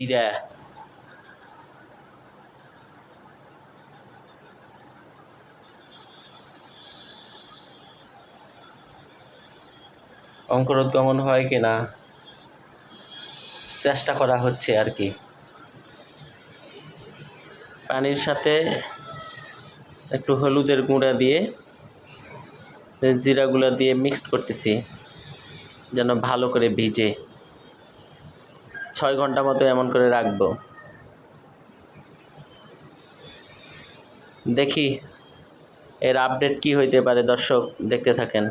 জিরা অঙ্কুরোদ্গমন হয় কি না চেষ্টা করা হচ্ছে আর কি। পানির সাথে একটু হলুদের গুঁড়া দিয়ে, জিরাগুলো দিয়ে মিক্সড করতেছি, যেন ভালো করে ভিজে। ছয় ঘণ্টা মতো এমন করে রাখব। দেখি এর আপডেট কি হইতে পারে, দর্শক দেখতে থাকেন।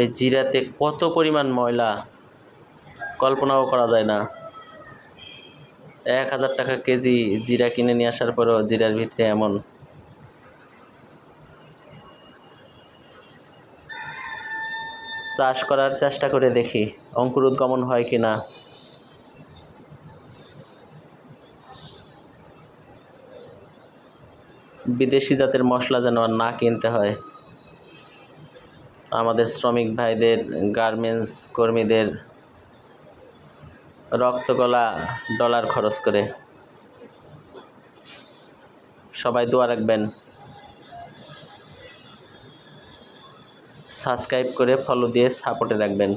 এই জিরাতে কত পরিমাণ ময়লা, কল্পনাও করা যায় না। এক হাজার টাকা কেজি জিরা কিনে নিয়ে আসার পরও জিরার ভিতরে এমন চাষ করার চেষ্টা করে দেখি অঙ্কুরোদ্গমন হয় কি না। বিদেশি জাতের মশলা যেন আর না কিনতে হয়। আমাদের শ্রমিক ভাইদের, গার্মেন্টস কর্মীদের রক্ত গলা ডলার খরচ করে। সবাই দোয়া রাখবেন। সাবস্ক্রাইব করে ফলো দিয়ে সাপোর্টে রাখবেন।